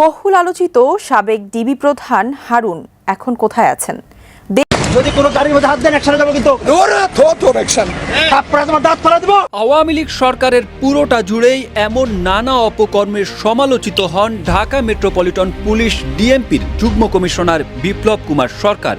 বহুল আলোচিত সাবেক ডিবি প্রধান হারুন এখন কোথায় আছেন? যদি কোনো গাড়ির মধ্যে হাত দেন একসাথে যাব কিন্তু। ওরে থো তোর অ্যাকশন তারপরে তোমার দাঁত ফেলা দেবো। আওয়ামী লীগ সরকারের পুরোটা জুড়েই এমন নানা অপকর্মের সমালোচিত হন ঢাকা মেট্রোপলিটন পুলিশ ডিএমপির যুগ্ম কমিশনার বিপ্লব কুমার সরকার।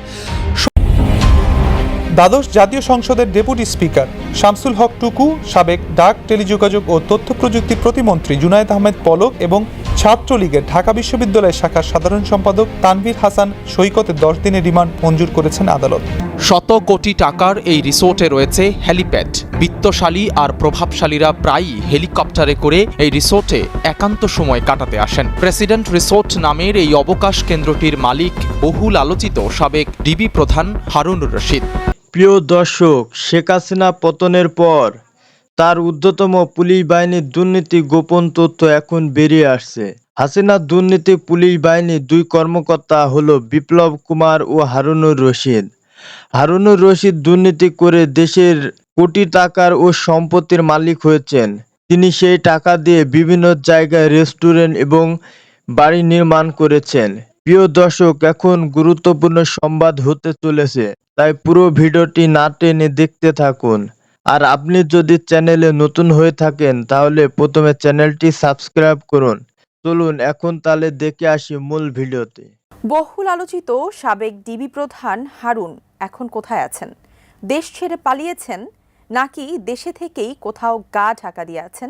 দ্বাদশ জাতীয় সংসদের ডেপুটি স্পিকার শামসুল হক টুকু সাবেক ডাক টেলিযোগাযোগ ও তথ্য প্রযুক্তি প্রতিমন্ত্রী জুনায়েদ আহমেদ পলক এবং ছাত্রলীগের ঢাকা বিশ্ববিদ্যালয় শাখার সাধারণ সম্পাদক তানভীর হাসান সৈকতের দশ দিনের রিমান্ড মঞ্জুর করেছেন আদালত। শত কোটি টাকার এই রিসোর্টে রয়েছে হেলিপ্যাড। বিত্তশালী আর প্রভাবশালীরা প্রায়ই হেলিকপ্টারে করে এই রিসোর্টে একান্ত সময় কাটাতে আসেন। প্রেসিডেন্ট রিসোর্ট নামের এই অবকাশ কেন্দ্রটির মালিক বহুল আলোচিত সাবেক ডিবি প্রধান হারুনুর রশিদ। প্রিয় দর্শক শেখ হাসিনা পতনের পর তার ঊর্ধ্বতম পুলিশ বাহিনীর দুর্নীতি গোপন তথ্য এখন বেরিয়ে আসছে। হাসিনা দুর্নীতি পুলিশ বাহিনীর দুই কর্মকর্তা হলো বিপ্লব কুমার ও হারুনুর রশিদ। হারুনুর রশিদ দুর্নীতি করে দেশের কোটি টাকার ও সম্পত্তির মালিক হয়েছেন। তিনি সেই টাকা দিয়ে বিভিন্ন জায়গায় রেস্টুরেন্ট এবং বাড়ি নির্মাণ করেছেন। প্রিয় দর্শক, এখন গুরুত্বপূর্ণ সংবাদ হতে চলেছে, তাই পুরো ভিডিওটি না টেনে দেখতে থাকুন। আর আপনি যদি চ্যানেলে নতুন হয়ে থাকেন, তাহলে প্রথমে চ্যানেলটি সাবস্ক্রাইব করুন। চলুন এখন তাহলে দেখে আসি মূল ভিডিওতে। বহুল আলোচিত সাবেক ডিবি প্রধান হারুন এখন কোথায় আছেন? দেশ ছেড়ে পালিয়েছেন নাকি দেশে থেকেই কোথাও গা ঢাকা দিয়ে আছেন?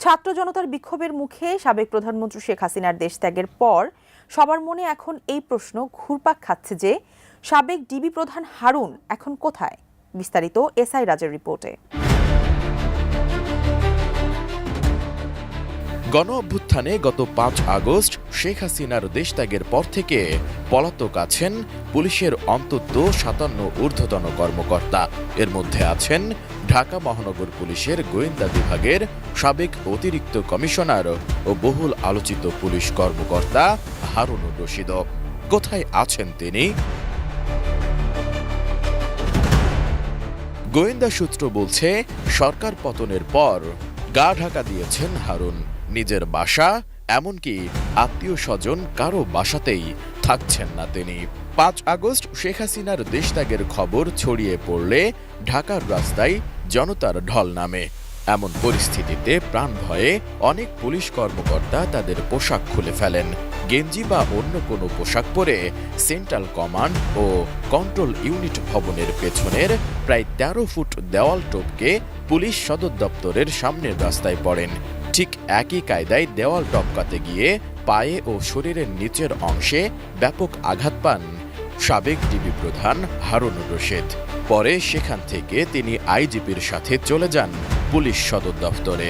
ছাত্র জনতার বিক্ষোভের মুখে সাবেক প্রধানমন্ত্রী শেখ হাসিনার দেশ ত্যাগের পর সবার মনে এখন এই প্রশ্ন ঘুরপাক খাচ্ছে যে সাবেক ডিবি প্রধান হারুন এখন কোথায়? বিস্তারিত এসআই রাজের রিপোর্টে। গণ অভ্যুত্থানে গত পাঁচ আগস্ট শেখ হাসিনার দেশত্যাগের পর থেকে পলাতক আছেন পুলিশের অন্তত সাতান্ন ঊর্ধ্বতন কর্মকর্তা। এর মধ্যে আছেন ঢাকা মহানগর পুলিশের গোয়েন্দা বিভাগের সাবেক অতিরিক্ত কমিশনার ও বহুল আলোচিত পুলিশ কর্মকর্তা হারুনুর রশিদ কোথায় আছেন তিনি? গোয়েন্দা সূত্র বলছে, সরকার পতনের পর গা ঢাকা দিয়েছেন হারুন। নিজের বাসা, এমনকি আত্মীয় স্বজন কারও বাসাতেই থাকছেন না তিনি। পাঁচ আগস্ট শেখ হাসিনার দেশত্যাগের খবর ছড়িয়ে পড়লে ঢাকার রাস্তায় জনতার ঢল নামে। এমন পরিস্থিতিতে প্রাণ ভয়ে অনেক পুলিশ কর্মকর্তা তাদের পোশাক খুলে ফেলেন। গেঞ্জি বা অন্য কোনো পোশাক পরে সেন্ট্রাল কমান্ড ও কন্ট্রোল ইউনিট ভবনের পেছনের প্রায় তেরো ফুট দেওয়াল টোপকে পুলিশ সদর দপ্তরের সামনের রাস্তায় পড়েন। ঠিক একই কায়দায় দেওয়াল টপকাতে গিয়ে পায়ে ও শরীরের নিচের অংশে ব্যাপক আঘাত পান সাবেক ডিবি প্রধান হারুন রশিদ। পরে সেখান থেকে তিনি আইজিপির সাথে চলে যান পুলিশ সদর দফতরে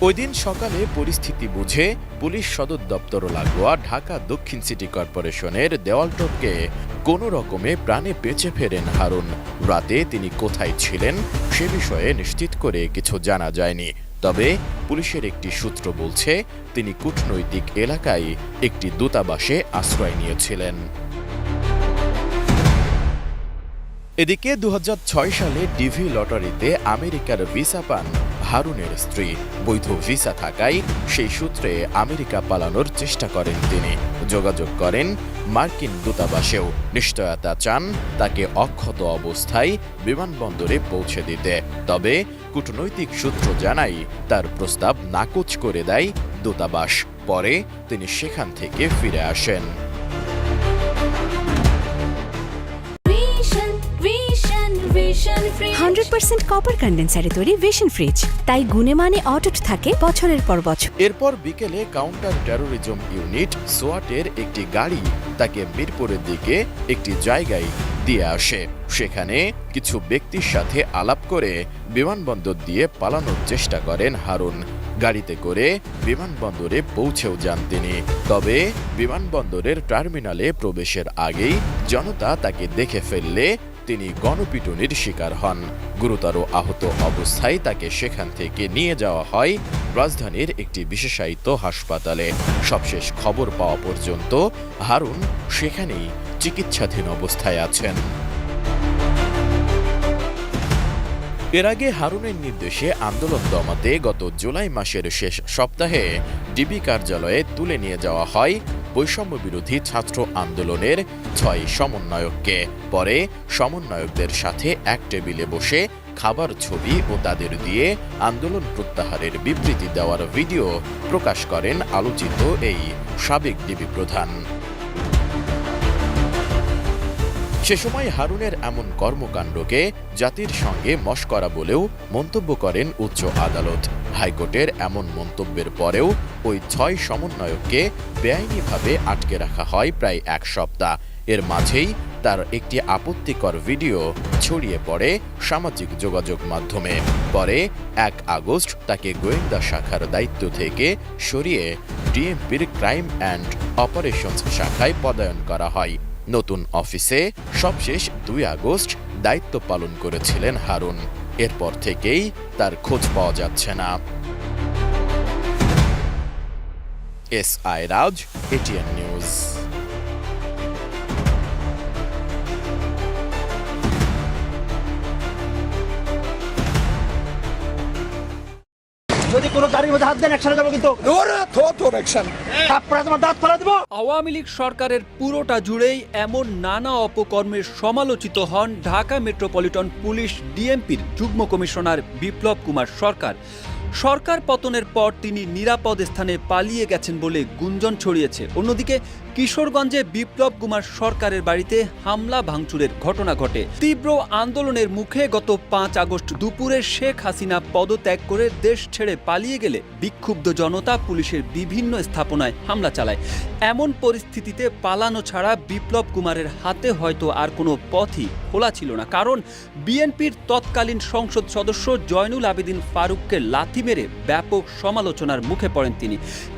ওই দিন সকালে পরিস্থিতি বুঝে পুলিশ সদর দপ্তর লাগোয়া ঢাকা দক্ষিণ সিটি কর্পোরেশনের দেওয়াল টপকে কোনো রকমে প্রাণে বেঁচে ফেরেন হারুন। রাতে তিনি কোথায় ছিলেন সে বিষয়ে নিশ্চিত করে কিছু জানা যায়নি। তবে পুলিশের একটি সূত্র বলছে, তিনি কূটনৈতিক এলাকায় একটি দূতাবাসে আশ্রয় নিয়েছিলেন। এদিকে দু হাজার ছয় সালে ডিভি লটারিতে আমেরিকার ভিসা পান হারুনের স্ত্রী। বৈধ ভিসা থাকায় সেই সূত্রে আমেরিকা পালানোর চেষ্টা করেন তিনি। যোগাযোগ করেন মার্কিন দূতাবাসেও। নিশ্চয়তা চান তাকে অক্ষত অবস্থায় বিমানবন্দরে পৌঁছে দিতে। তবে কূটনৈতিক সূত্র জানায়, তার প্রস্তাব নাকচ করে দেয় দূতাবাস। পরে তিনি সেখান থেকে ফিরে আসেন। হান্ড্রেড পার্সেন্ট কপার কন্ডেন্সারে তৈরি ভিশন ফ্রিজ তাই গুণে মানে অটুট থাকে বছরের পর বছর। এরপর বিকেলে কাউন্টার টেরোরিজম ইউনিট সোয়াটের একটি গাড়ি তাকে মিরপুরের দিকে একটি জায়গায় দিয়ে আসে। সেখানে কিছু ব্যক্তির সাথে আলাপ করে বিমানবন্দর দিয়ে পালানোর চেষ্টা করেন হারুন। গাড়িতে করে বিমানবন্দরে পৌঁছেও যান তিনি। তবে বিমানবন্দরের টার্মিনালে প্রবেশের আগেই জনতা তাকে দেখে ফেললে তিনি গণপিটুনির শিকার হন। গুরুতর আহত অবস্থায় তাকে সেখান থেকে নিয়ে যাওয়া হয় রাজধানীর একটি বিশেষায়িত হাসপাতালে। সবশেষ খবর পাওয়া পর্যন্ত হারুন সেখানেই চিকিৎসাধীন অবস্থায় আছেন। এর আগে হারুনের নির্দেশে আন্দোলন দমাতে গত জুলাই মাসের শেষ সপ্তাহে ডিবি কার্যালয়ে তুলে নিয়ে যাওয়া হয় বৈষম্য বিরোধী ছাত্র আন্দোলনের ছয় সমন্বয়ককে। পরে সমন্বয়কদের সাথে এক টেবিলে বসে খাবার ছবি ও তাদের দিয়ে আন্দোলন প্রত্যাহারের বিবৃতি দেওয়ার ভিডিও প্রকাশ করেন আলোচিত এই সাবেক ডিবি প্রধান। সে সময় হারুনের এমন কর্মকাণ্ডকে জাতির সঙ্গে মস্করা বলেও মন্তব্য করেন উচ্চ আদালত। হাইকোর্টের এমন মন্তব্যের পরেও ওই ছয় সমন্বয়ককে বেআইনিভাবে আটকে রাখা হয় প্রায় এক সপ্তাহ। এর মাঝেই তার একটি আপত্তিকর ভিডিও ছড়িয়ে পড়ে সামাজিক যোগাযোগ মাধ্যমে। পরে এক আগস্ট তাকে গোয়েন্দা শাখার দায়িত্ব থেকে সরিয়ে ডিএমপির ক্রাইম অ্যান্ড অপারেশনস শাখায় পদায়ন করা হয়। নতুন অফিসে সবশেষ দুই আগস্ট দায়িত্ব পালন করেছিলেন হারুন। এরপর থেকেই তার খোঁজ পাওয়া যাচ্ছে না। S I Raj ATN news. যদি কোনো গাড়ির মধ্যে হাত দেন একসাথে যাব কিন্তু। তোমার দাঁত ফেলা দেবো। আওয়ামী লীগ সরকারের পুরোটা জুড়েই এমন নানা অপকর্মের সমালোচিত হন ঢাকা মেট্রোপলিটন পুলিশ ডিএমপির যুগ্ম কমিশনার বিপ্লব কুমার সরকার। সরকার পতনের পর তিনি নিরাপদ স্থানে পালিয়ে গেছেন বলে গুঞ্জন ছড়িয়েছে। অন্যদিকে কিশোরগঞ্জে বিপ্লব কুমার সরকারের বাড়িতে হামলা, ভাঙচুরের ঘটনা ঘটে। তীব্র আন্দোলনের মুখে গত পাঁচ আগস্ট দুপুরে শেখ হাসিনা পদত্যাগ করে দেশ ছেড়ে পালিয়ে গেলে বিক্ষুব্ধ জনতা পুলিশের বিভিন্ন স্থাপনায় হামলা চালায়। এমন পরিস্থিতিতে পালানো ছাড়া বিপ্লব কুমারের হাতে হয়তো আর কোনো পথই খোলা ছিল না। কারণ বিএনপির তৎকালীন সংসদ সদস্য জয়নুল আবেদিন ফারুককে লাথি মেরে ব্যাপক সমালোচনার মুখে পড়েন তিনি।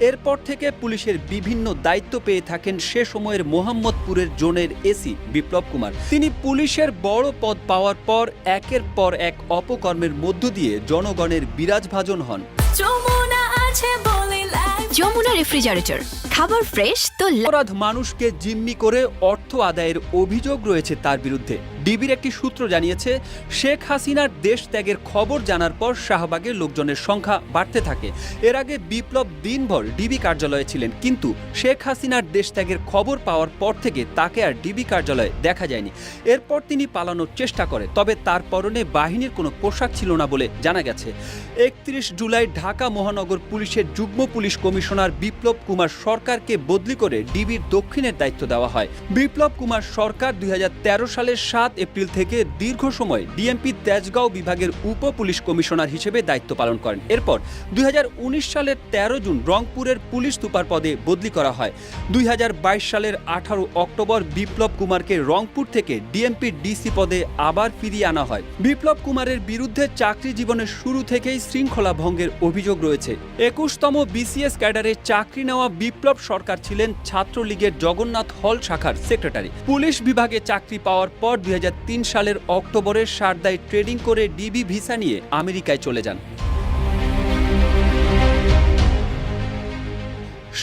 এরপর থেকে পুলিশের বিভিন্ন দায়িত্ব পেয়ে থাকেন সে সময়ের মোহাম্মদপুরের জোনের এসি বিপ্লব কুমার। তিনি পুলিশের বড় পদ পাওয়ার পর একের পর এক অপকর্মের মধ্য দিয়ে জনগণের বিরাজভাজন হন। যমুনা আছে বলে লাইফ যমুনা রেফ্রিজারেটর। খাবার ফ্রেশ তো অপরাধ মানুষকে জিম্মি করে অর্থ আদায়ের অভিযোগ রয়েছে তার বিরুদ্ধে। ডিবির একটি সূত্র জানিয়েছে, শেখ হাসিনার দেশ ত্যাগের খবর জানার পর শাহবাগের লোকজনের সংখ্যা বাড়তে থাকে। এর আগে বিপ্লব দিনভর ডিবি কার্যালয়ে ছিলেন, কিন্তু শেখ হাসিনার দেশ ত্যাগের খবর পাওয়ার পর থেকে তাকে আর ডিবি কার্যালয়ে দেখা যায়নি। এরপর তিনি পালানোর চেষ্টা করে, তবে তার পরনে বাহিনীর কোনো পোশাক ছিল না বলে জানা গেছে। একত্রিশ জুলাই ঢাকা মহানগর পুলিশের যুগ্ম পুলিশ কমিশনার বিপ্লব কুমার সরকারকে বদলি করে ডিবির দক্ষিণের দায়িত্ব দেওয়া হয়। বিপ্লব কুমার সরকার দুই সালের সাত এপ্রিল থেকে দীর্ঘ সময় ডিএমপি তেজগাঁও বিভাগের উপ পুলিশ কমিশনার হিসেবে দায়িত্ব পালন করেন। এরপর দুই সালের তেরো জুন রংপুরের পুলিশ সুপার পদে বদলি করা হয়। দুই সালের আঠারো অক্টোবর বিপ্লব কুমারকে রংপুর থেকে ডিএমপি ডিসি পদে আবার ফিরিয়ে আনা হয়। বিপ্লব কুমারের বিরুদ্ধে চাকরি জীবনের শুরু থেকেই শৃঙ্খলা ভঙ্গের অভিযোগ রয়েছে। একুশতম বিসিএস ক্যাডারে চাকরি নেওয়া বিপ্লব সরকার ছিলেন ছাত্রলীগের জগন্নাথ হল শাখার সেক্রেটারি। পুলিশ বিভাগে চাকরি পাওয়ার পর দু হাজার তিন সালের অক্টোবরে সারদায় ট্রেডিং করে ডিবি ভিসা নিয়ে আমেরিকায় চলে যান।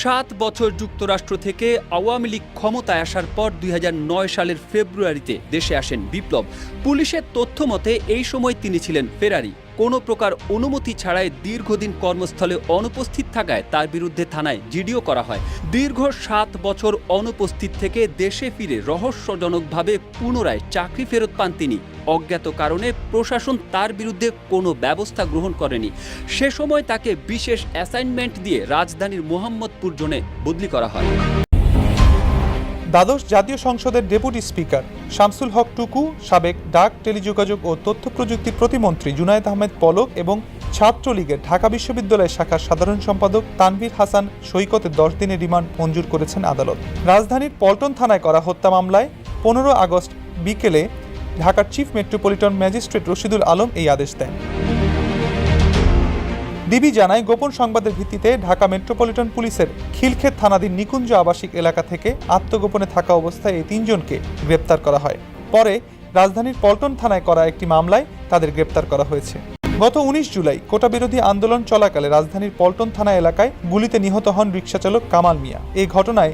সাত বছর যুক্তরাষ্ট্র থেকে আওয়ামী লীগ ক্ষমতায় আসার পর দুই হাজার নয় সালের ফেব্রুয়ারিতে দেশে আসেন বিপ্লব। পুলিশের তথ্য মতে এই সময় তিনি ছিলেন ফেরারি। কোনো প্রকার অনুমতি ছাড়াই দীর্ঘদিন কর্মস্থলে অনুপস্থিত থাকায় তার বিরুদ্ধে থানায় জিডিও করা হয়। দীর্ঘ সাত বছর অনুপস্থিত থেকে দেশে ফিরে রহস্যজনকভাবে পুনরায় চাকরি ফেরত পান তিনি। অজ্ঞাত কারণে প্রশাসন তার বিরুদ্ধে কোনো ব্যবস্থা গ্রহণ করেনি। সে সময় তাকে বিশেষ অ্যাসাইনমেন্ট দিয়ে রাজধানীর মোহাম্মদপুর জোনে বদলি করা হয়। দ্বাদশ জাতীয় সংসদের ডেপুটি স্পিকার শামসুল হক টুকু, সাবেক ডাক, টেলিযোগাযোগ ও তথ্য প্রযুক্তি প্রতিমন্ত্রী জুনায়েদ আহমেদ পলক এবং ছাত্রলীগের ঢাকা বিশ্ববিদ্যালয় শাখার সাধারণ সম্পাদক তানভীর হাসান সৈকতের দশ দিনের রিমান্ড মঞ্জুর করেছেন আদালত। রাজধানীর পল্টন থানায় করা হত্যা মামলায় পনেরো আগস্ট বিকেলে ঢাকার chief metropolitan magistrate Rashidul Alam এই আদেশ দেন। ডিবি জানায়, গোপন সংবাদের ভিত্তিতে ঢাকা মেট্রোপলিটন পুলিশের খিলক্ষেত থানাধীন নিকুঞ্জ আবাসিক এলাকা থেকে আত্মগোপনে থাকা অবস্থায় এই তিনজনকে গ্রেপ্তার করা হয়। পরে রাজধানীর পল্টন থানায় করা একটি মামলায় তাদের গ্রেপ্তার করা হয়েছে। গত উনিশ জুলাই কোটা বিরোধী আন্দোলন চলাকালে রাজধানীর পল্টন থানা এলাকায় গুলিতে নিহত হন রিকশাচালক কামাল মিয়া। এই ঘটনায়